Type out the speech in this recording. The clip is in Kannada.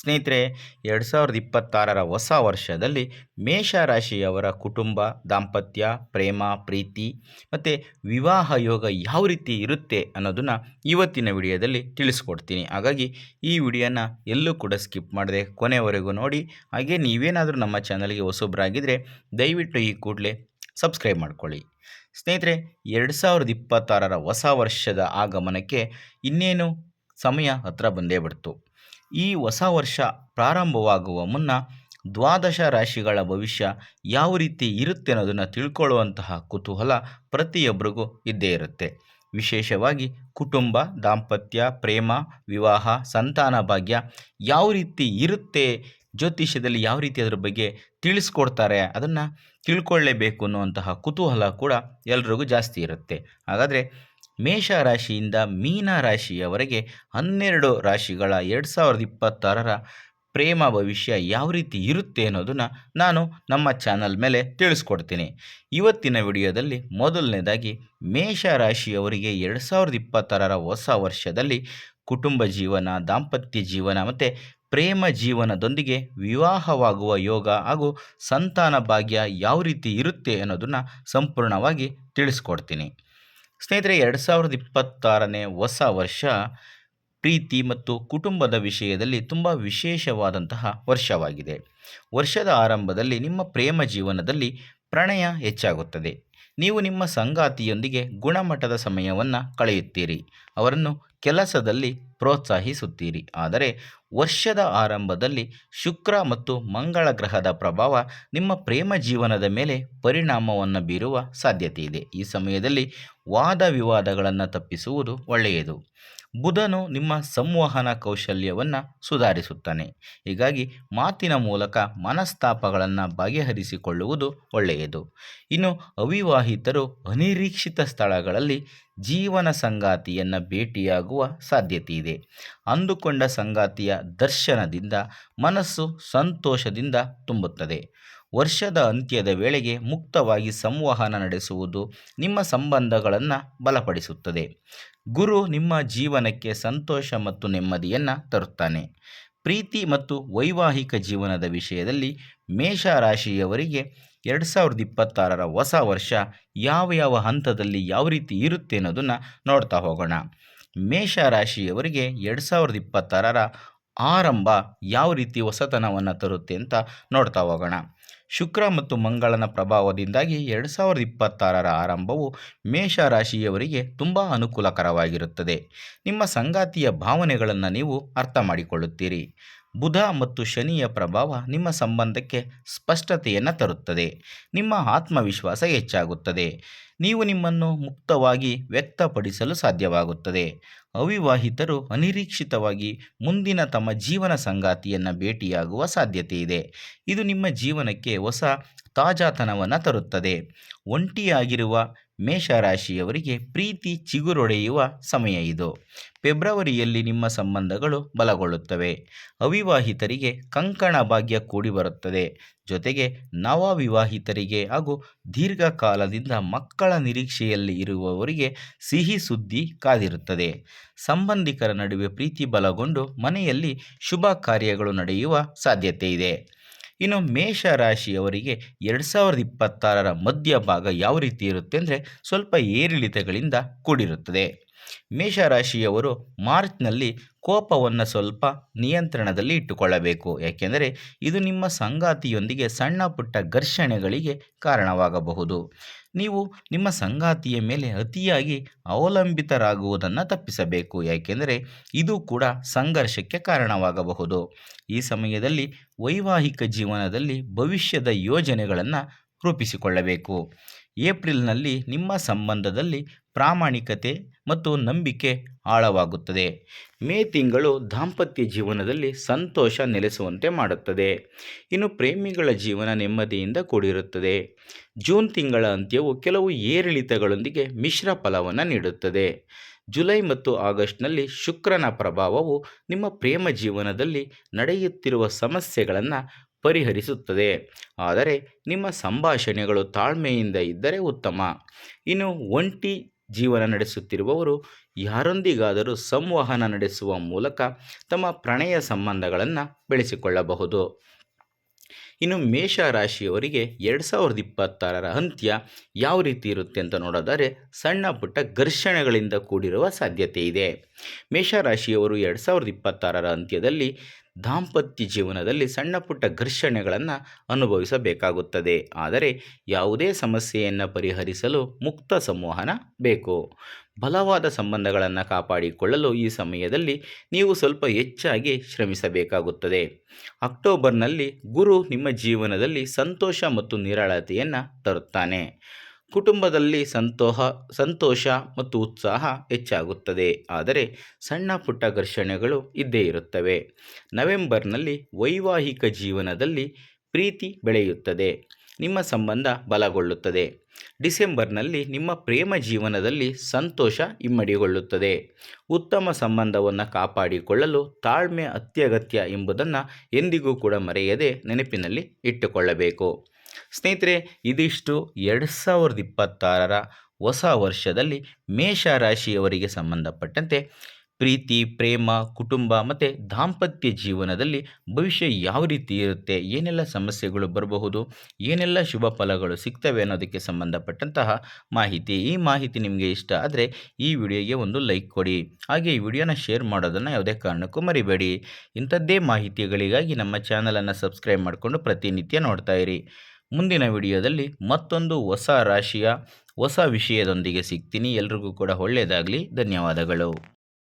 ಸ್ನೇಹಿತರೆ, ಎರಡು ಸಾವಿರದ ಇಪ್ಪತ್ತಾರರ ಹೊಸ ವರ್ಷದಲ್ಲಿ ಮೇಷರಾಶಿಯವರ ಕುಟುಂಬ, ದಾಂಪತ್ಯ, ಪ್ರೇಮ, ಪ್ರೀತಿ ಮತ್ತು ವಿವಾಹ ಯೋಗ ಯಾವ ರೀತಿ ಇರುತ್ತೆ ಅನ್ನೋದನ್ನು ಇವತ್ತಿನ ವಿಡಿಯೋದಲ್ಲಿ ತಿಳಿಸ್ಕೊಡ್ತೀನಿ. ಹಾಗಾಗಿ ಈ ವಿಡಿಯೋನ ಎಲ್ಲೂ ಕೂಡ ಸ್ಕಿಪ್ ಮಾಡದೆ ಕೊನೆವರೆಗೂ ನೋಡಿ. ಹಾಗೆ ನೀವೇನಾದರೂ ನಮ್ಮ ಚಾನಲ್ಗೆ ಹೊಸಬ್ರಾಗಿದ್ದರೆ ದಯವಿಟ್ಟು ಈ ಕೂಡಲೇ ಸಬ್ಸ್ಕ್ರೈಬ್ ಮಾಡ್ಕೊಳ್ಳಿ. ಸ್ನೇಹಿತರೆ, ಎರಡು ಸಾವಿರದ ಇಪ್ಪತ್ತಾರರ ಹೊಸ ವರ್ಷದ ಆಗಮನಕ್ಕೆ ಇನ್ನೇನು ಸಮಯ ಹತ್ರ ಬಂದೇ ಬಿಡ್ತು. ಈ ಹೊಸ ವರ್ಷ ಪ್ರಾರಂಭವಾಗುವ ಮುನ್ನ ದ್ವಾದಶ ರಾಶಿಗಳ ಭವಿಷ್ಯ ಯಾವ ರೀತಿ ಇರುತ್ತೆ ಅನ್ನೋದನ್ನು ತಿಳ್ಕೊಳ್ಳುವಂತಹ ಕುತೂಹಲ ಪ್ರತಿಯೊಬ್ಬರಿಗೂ ಇದ್ದೇ ಇರುತ್ತೆ. ವಿಶೇಷವಾಗಿ ಕುಟುಂಬ, ದಾಂಪತ್ಯ, ಪ್ರೇಮ, ವಿವಾಹ, ಸಂತಾನ ಭಾಗ್ಯ ಯಾವ ರೀತಿ ಇರುತ್ತೆ, ಜ್ಯೋತಿಷ್ಯದಲ್ಲಿ ಯಾವ ರೀತಿ ಅದರ ಬಗ್ಗೆ ತಿಳಿಸ್ಕೊಡ್ತಾರೆ ಅದನ್ನು ತಿಳ್ಕೊಳ್ಳೇಬೇಕು ಅನ್ನುವಂತಹ ಕುತೂಹಲ ಕೂಡ ಎಲ್ರಿಗೂ ಜಾಸ್ತಿ ಇರುತ್ತೆ. ಹಾಗಾದರೆ ಮೇಷ ರಾಶಿಯಿಂದ ಮೀನ ರಾಶಿಯವರೆಗೆ ಹನ್ನೆರಡು ರಾಶಿಗಳ ಎರಡು ಸಾವಿರದ ಇಪ್ಪತ್ತಾರರ ಪ್ರೇಮ ಭವಿಷ್ಯ ಯಾವ ರೀತಿ ಇರುತ್ತೆ ಅನ್ನೋದನ್ನು ನಾನು ನಮ್ಮ ಚಾನಲ್ ಮೇಲೆ ತಿಳಿಸ್ಕೊಡ್ತೀನಿ. ಇವತ್ತಿನ ವಿಡಿಯೋದಲ್ಲಿ ಮೊದಲನೇದಾಗಿ ಮೇಷ ರಾಶಿಯವರಿಗೆ ಎರಡು ಸಾವಿರದ ಇಪ್ಪತ್ತಾರರ ಹೊಸ ವರ್ಷದಲ್ಲಿ ಕುಟುಂಬ ಜೀವನ, ದಾಂಪತ್ಯ ಜೀವನ ಮತ್ತು ಪ್ರೇಮ ಜೀವನದೊಂದಿಗೆ ವಿವಾಹವಾಗುವ ಯೋಗ ಹಾಗೂ ಸಂತಾನ ಭಾಗ್ಯ ಯಾವ ರೀತಿ ಇರುತ್ತೆ ಅನ್ನೋದನ್ನು ಸಂಪೂರ್ಣವಾಗಿ ತಿಳಿಸ್ಕೊಡ್ತೀನಿ. ಸ್ನೇಹಿತರೆ, ಎರಡು ಸಾವಿರದ ಇಪ್ಪತ್ತಾರನೇ ಹೊಸ ವರ್ಷ ಪ್ರೀತಿ ಮತ್ತು ಕುಟುಂಬದ ವಿಷಯದಲ್ಲಿ ತುಂಬ ವಿಶೇಷವಾದಂತಹ ವರ್ಷವಾಗಿದೆ. ವರ್ಷದ ಆರಂಭದಲ್ಲಿ ನಿಮ್ಮ ಪ್ರೇಮ ಜೀವನದಲ್ಲಿ ಪ್ರಣಯ ಹೆಚ್ಚಾಗುತ್ತದೆ. ನೀವು ನಿಮ್ಮ ಸಂಗಾತಿಯೊಂದಿಗೆ ಗುಣಮಟ್ಟದ ಸಮಯವನ್ನು ಕಳೆಯುತ್ತೀರಿ. ಅವರನ್ನು ಕೆಲಸದಲ್ಲಿ ಪ್ರೋತ್ಸಾಹಿಸುತ್ತೀರಿ. ಆದರೆ ವರ್ಷದ ಆರಂಭದಲ್ಲಿ ಶುಕ್ರ ಮತ್ತು ಮಂಗಳ ಗ್ರಹದ ಪ್ರಭಾವ ನಿಮ್ಮ ಪ್ರೇಮ ಜೀವನದ ಮೇಲೆ ಪರಿಣಾಮವನ್ನು ಬೀರುವ ಸಾಧ್ಯತೆ ಇದೆ ಈ ಸಮಯದಲ್ಲಿ ವಾದ ವಿವಾದಗಳನ್ನು ತಪ್ಪಿಸುವುದು ಒಳ್ಳೆಯದು. ಬುಧನು ನಿಮ್ಮ ಸಂವಹನ ಕೌಶಲ್ಯವನ್ನು ಸುಧಾರಿಸುತ್ತಾನೆ. ಹೀಗಾಗಿ ಮಾತಿನ ಮೂಲಕ ಮನಸ್ತಾಪಗಳನ್ನು ಬಗೆಹರಿಸಿಕೊಳ್ಳುವುದು ಒಳ್ಳೆಯದು. ಇನ್ನು ಅವಿವಾಹಿತರು ಅನಿರೀಕ್ಷಿತ ಸ್ಥಳಗಳಲ್ಲಿ ಜೀವನ ಸಂಗಾತಿಯನ್ನು ಭೇಟಿಯಾಗುವ ಸಾಧ್ಯತೆ ಇದೆ ಅಂದುಕೊಂಡ ಸಂಗಾತಿಯ ದರ್ಶನದಿಂದ ಮನಸ್ಸು ಸಂತೋಷದಿಂದ ತುಂಬುತ್ತದೆ. ವರ್ಷದ ಅಂತ್ಯದ ವೇಳೆಗೆ ಮುಕ್ತವಾಗಿ ಸಂವಹನ ನಡೆಸುವುದು ನಿಮ್ಮ ಸಂಬಂಧಗಳನ್ನು ಬಲಪಡಿಸುತ್ತದೆ. ಗುರು ನಿಮ್ಮ ಜೀವನಕ್ಕೆ ಸಂತೋಷ ಮತ್ತು ನೆಮ್ಮದಿಯನ್ನು ತರುತ್ತಾನೆ. ಪ್ರೀತಿ ಮತ್ತು ವೈವಾಹಿಕ ಜೀವನದ ವಿಷಯದಲ್ಲಿ ಮೇಷ ರಾಶಿಯವರಿಗೆ ಎರಡು ಸಾವಿರದ ಇಪ್ಪತ್ತಾರರ ಹೊಸ ವರ್ಷ ಯಾವ ಯಾವ ಹಂತದಲ್ಲಿ ಯಾವ ರೀತಿ ಇರುತ್ತೆ ಅನ್ನೋದನ್ನು ನೋಡ್ತಾ ಹೋಗೋಣ. ಮೇಷ ರಾಶಿಯವರಿಗೆ ಎರಡು ಸಾವಿರದ ಇಪ್ಪತ್ತಾರರ ಆರಂಭ ಯಾವ ರೀತಿ ಹೊಸತನವನ್ನು ತರುತ್ತೆ ಅಂತ ನೋಡ್ತಾ ಹೋಗೋಣ. ಶುಕ್ರ ಮತ್ತು ಮಂಗಳನ ಪ್ರಭಾವದಿಂದಾಗಿ ಎರಡು ಸಾವಿರದ ಇಪ್ಪತ್ತಾರರ ಆರಂಭವು ಮೇಷ ರಾಶಿಯವರಿಗೆ ತುಂಬ ಅನುಕೂಲಕರವಾಗಿರುತ್ತದೆ. ನಿಮ್ಮ ಸಂಗಾತಿಯ ಭಾವನೆಗಳನ್ನು ನೀವು ಅರ್ಥ ಮಾಡಿಕೊಳ್ಳುತ್ತೀರಿ. ಬುಧ ಮತ್ತು ಶನಿಯ ಪ್ರಭಾವ ನಿಮ್ಮ ಸಂಬಂಧಕ್ಕೆ ಸ್ಪಷ್ಟತೆಯನ್ನು ತರುತ್ತದೆ. ನಿಮ್ಮ ಆತ್ಮವಿಶ್ವಾಸ ಹೆಚ್ಚಾಗುತ್ತದೆ. ನೀವು ನಿಮ್ಮನ್ನು ಮುಕ್ತವಾಗಿ ವ್ಯಕ್ತಪಡಿಸಲು ಸಾಧ್ಯವಾಗುತ್ತದೆ. ಅವಿವಾಹಿತರು ಅನಿರೀಕ್ಷಿತವಾಗಿ ಮುಂದಿನ ತಮ್ಮ ಜೀವನ ಸಂಗಾತಿಯನ್ನು ಭೇಟಿಯಾಗುವ ಸಾಧ್ಯತೆ ಇದೆ. ಇದು ನಿಮ್ಮ ಜೀವನಕ್ಕೆ ಹೊಸ ತಾಜಾತನವನ್ನು ತರುತ್ತದೆ. ಒಂಟಿಯಾಗಿರುವ ಮೇಷರಾಶಿಯವರಿಗೆ ಪ್ರೀತಿ ಚಿಗುರೊಡೆಯುವ ಸಮಯ ಇದು. ಫೆಬ್ರವರಿಯಲ್ಲಿ ನಿಮ್ಮ ಸಂಬಂಧಗಳು ಬಲಗೊಳ್ಳುತ್ತವೆ. ಅವಿವಾಹಿತರಿಗೆ ಕಂಕಣ ಭಾಗ್ಯ ಕೂಡಿ ಬರುತ್ತದೆ ಜೊತೆಗೆ ನವವಿವಾಹಿತರಿಗೆ ಹಾಗೂ ದೀರ್ಘಕಾಲದಿಂದ ಮಕ್ಕಳ ನಿರೀಕ್ಷೆಯಲ್ಲಿ ಇರುವವರಿಗೆ ಸಿಹಿ ಸುದ್ದಿ ಕಾದಿರುತ್ತದೆ. ಸಂಬಂಧಿಕರ ನಡುವೆ ಪ್ರೀತಿ ಬಲಗೊಂಡು ಮನೆಯಲ್ಲಿ ಶುಭ ಕಾರ್ಯಗಳು ನಡೆಯುವ ಸಾಧ್ಯತೆ ಇದೆ. ಇನ್ನು ಮೇಷ ರಾಶಿಯವರಿಗೆ ಎರಡು ಸಾವಿರದ ಇಪ್ಪತ್ತಾರರ ಮಧ್ಯಭಾಗ ಯಾವ ರೀತಿ ಇರುತ್ತೆ ಅಂದರೆ ಸ್ವಲ್ಪ ಏರಿಳಿತಗಳಿಂದ ಕೂಡಿರುತ್ತದೆ. ಮೇಷರಾಶಿಯವರು ಮಾರ್ಚ್ನಲ್ಲಿ ಕೋಪವನ್ನು ಸ್ವಲ್ಪ ನಿಯಂತ್ರಣದಲ್ಲಿ ಇಟ್ಟುಕೊಳ್ಳಬೇಕು. ಯಾಕೆಂದರೆ ಇದು ನಿಮ್ಮ ಸಂಗಾತಿಯೊಂದಿಗೆ ಸಣ್ಣ ಪುಟ್ಟ ಘರ್ಷಣೆಗಳಿಗೆ ಕಾರಣವಾಗಬಹುದು. ನೀವು ನಿಮ್ಮ ಸಂಗಾತಿಯ ಮೇಲೆ ಅತಿಯಾಗಿ ಅವಲಂಬಿತರಾಗುವುದನ್ನು ತಪ್ಪಿಸಬೇಕು. ಯಾಕೆಂದರೆ ಇದು ಕೂಡ ಸಂಘರ್ಷಕ್ಕೆ ಕಾರಣವಾಗಬಹುದು. ಈ ಸಮಯದಲ್ಲಿ ವೈವಾಹಿಕ ಜೀವನದಲ್ಲಿ ಭವಿಷ್ಯದ ಯೋಜನೆಗಳನ್ನು ರೂಪಿಸಿಕೊಳ್ಳಬೇಕು. ಏಪ್ರಿಲ್ನಲ್ಲಿ ನಿಮ್ಮ ಸಂಬಂಧದಲ್ಲಿ ಪ್ರಾಮಾಣಿಕತೆ ಮತ್ತು ನಂಬಿಕೆ ಆಳವಾಗುತ್ತದೆ. ಮೇ ತಿಂಗಳು ದಾಂಪತ್ಯ ಜೀವನದಲ್ಲಿ ಸಂತೋಷ ನೆಲೆಸುವಂತೆ ಮಾಡುತ್ತದೆ. ಇನ್ನು ಪ್ರೇಮಿಗಳ ಜೀವನ ನೆಮ್ಮದಿಯಿಂದ ಕೂಡಿರುತ್ತದೆ. ಜೂನ್ ತಿಂಗಳ ಅಂತ್ಯವು ಕೆಲವು ಏರಿಳಿತಗಳೊಂದಿಗೆ ಮಿಶ್ರ ಫಲವನ್ನು ನೀಡುತ್ತದೆ. ಜುಲೈ ಮತ್ತು ಆಗಸ್ಟ್ನಲ್ಲಿ ಶುಕ್ರನ ಪ್ರಭಾವವು ನಿಮ್ಮ ಪ್ರೇಮ ಜೀವನದಲ್ಲಿ ನಡೆಯುತ್ತಿರುವ ಸಮಸ್ಯೆಗಳನ್ನು ಪರಿಹರಿಸುತ್ತದೆ. ಆದರೆ ನಿಮ್ಮ ಸಂಭಾಷಣೆಗಳು ತಾಳ್ಮೆಯಿಂದ ಇದ್ದರೆ ಉತ್ತಮ. ಇನ್ನು ಒಂಟಿ ಜೀವನ ನಡೆಸುತ್ತಿರುವವರು ಯಾರೊಂದಿಗಾದರೂ ಸಂವಹನ ನಡೆಸುವ ಮೂಲಕ ತಮ್ಮ ಪ್ರಣಯ ಸಂಬಂಧಗಳನ್ನು ಬೆಳೆಸಿಕೊಳ್ಳಬಹುದು. ಇನ್ನು ಮೇಷ ರಾಶಿಯವರಿಗೆ ಎರಡು ಸಾವಿರದ ಇಪ್ಪತ್ತಾರರ ಅಂತ್ಯ ಯಾವ ರೀತಿ ಇರುತ್ತೆ ಅಂತ ನೋಡೋದಾದರೆ ಸಣ್ಣ ಪುಟ್ಟ ಘರ್ಷಣೆಗಳಿಂದ ಕೂಡಿರುವ ಸಾಧ್ಯತೆ ಇದೆ. ಮೇಷರಾಶಿಯವರು ಎರಡು ಸಾವಿರದ ಇಪ್ಪತ್ತಾರರ ಅಂತ್ಯದಲ್ಲಿ ದಾಂಪತ್ಯ ಜೀವನದಲ್ಲಿ ಸಣ್ಣ ಪುಟ್ಟ ಘರ್ಷಣೆಗಳನ್ನು ಅನುಭವಿಸಬೇಕಾಗುತ್ತದೆ. ಆದರೆ ಯಾವುದೇ ಸಮಸ್ಯೆಯನ್ನು ಪರಿಹರಿಸಲು ಮುಕ್ತ ಸಂವಹನ ಬೇಕು. ಬಲವಾದ ಸಂಬಂಧಗಳನ್ನು ಕಾಪಾಡಿಕೊಳ್ಳಲು ಈ ಸಮಯದಲ್ಲಿ ನೀವು ಸ್ವಲ್ಪ ಹೆಚ್ಚಾಗಿ ಶ್ರಮಿಸಬೇಕಾಗುತ್ತದೆ. ಅಕ್ಟೋಬರ್ನಲ್ಲಿ ಗುರು ನಿಮ್ಮ ಜೀವನದಲ್ಲಿ ಸಂತೋಷ ಮತ್ತು ನಿರಾಳತೆಯನ್ನು ತರುತ್ತಾನೆ. ಕುಟುಂಬದಲ್ಲಿ ಸಂತೋಹ, ಸಂತೋಷ ಮತ್ತು ಉತ್ಸಾಹ ಹೆಚ್ಚಾಗುತ್ತದೆ. ಆದರೆ ಸಣ್ಣ ಪುಟ್ಟ ಘರ್ಷಣೆಗಳು ಇದ್ದೇ ಇರುತ್ತವೆ. ನವೆಂಬರ್ನಲ್ಲಿ ವೈವಾಹಿಕ ಜೀವನದಲ್ಲಿ ಪ್ರೀತಿ ಬೆಳೆಯುತ್ತದೆ. ನಿಮ್ಮ ಸಂಬಂಧ ಬಲಗೊಳ್ಳುತ್ತದೆ. ಡಿಸೆಂಬರ್ನಲ್ಲಿ ನಿಮ್ಮ ಪ್ರೇಮ ಜೀವನದಲ್ಲಿ ಸಂತೋಷ ಇಮ್ಮಡಿಗೊಳ್ಳುತ್ತದೆ. ಉತ್ತಮ ಸಂಬಂಧವನ್ನು ಕಾಪಾಡಿಕೊಳ್ಳಲು ತಾಳ್ಮೆ ಅತ್ಯಗತ್ಯ ಎಂಬುದನ್ನು ಎಂದಿಗೂ ಕೂಡ ಮರೆಯದೆ ನೆನಪಿನಲ್ಲಿ ಇಟ್ಟುಕೊಳ್ಳಬೇಕು. ಸ್ನೇಹಿತರೆ, ಇದಿಷ್ಟು ಎರಡು ಸಾವಿರದ ಇಪ್ಪತ್ತಾರರ ಹೊಸ ವರ್ಷದಲ್ಲಿ ಮೇಷ ರಾಶಿಯವರಿಗೆ ಸಂಬಂಧಪಟ್ಟಂತೆ ಪ್ರೀತಿ, ಪ್ರೇಮ, ಕುಟುಂಬ ಮತ್ತು ದಾಂಪತ್ಯ ಜೀವನದಲ್ಲಿ ಭವಿಷ್ಯ ಯಾವ ರೀತಿ ಇರುತ್ತೆ, ಏನೆಲ್ಲ ಸಮಸ್ಯೆಗಳು ಬರಬಹುದು, ಏನೆಲ್ಲ ಶುಭ ಫಲಗಳು ಸಿಗ್ತವೆ ಅನ್ನೋದಕ್ಕೆ ಸಂಬಂಧಪಟ್ಟಂತಹ ಮಾಹಿತಿ. ಈ ಮಾಹಿತಿ ನಿಮಗೆ ಇಷ್ಟ ಆದರೆ ಈ ವಿಡಿಯೋಗೆ ಒಂದು ಲೈಕ್ ಕೊಡಿ. ಹಾಗೆ ಈ ವಿಡಿಯೋನ ಶೇರ್ ಮಾಡೋದನ್ನು ಯಾವುದೇ ಕಾರಣಕ್ಕೂ ಮರಿಬೇಡಿ. ಇಂಥದ್ದೇ ಮಾಹಿತಿಗಳಿಗಾಗಿ ನಮ್ಮ ಚಾನಲನ್ನು ಸಬ್ಸ್ಕ್ರೈಬ್ ಮಾಡಿಕೊಂಡು ಪ್ರತಿನಿತ್ಯ ನೋಡ್ತಾ ಇರಿ. ಮುಂದಿನ ವಿಡಿಯೋದಲ್ಲಿ ಮತ್ತೊಂದು ಹೊಸ ರಾಶಿಯ ಹೊಸ ವಿಷಯದೊಂದಿಗೆ ಸಿಗ್ತೀನಿ. ಎಲ್ರಿಗೂ ಕೂಡ ಒಳ್ಳೆಯದಾಗಲಿ. ಧನ್ಯವಾದಗಳು.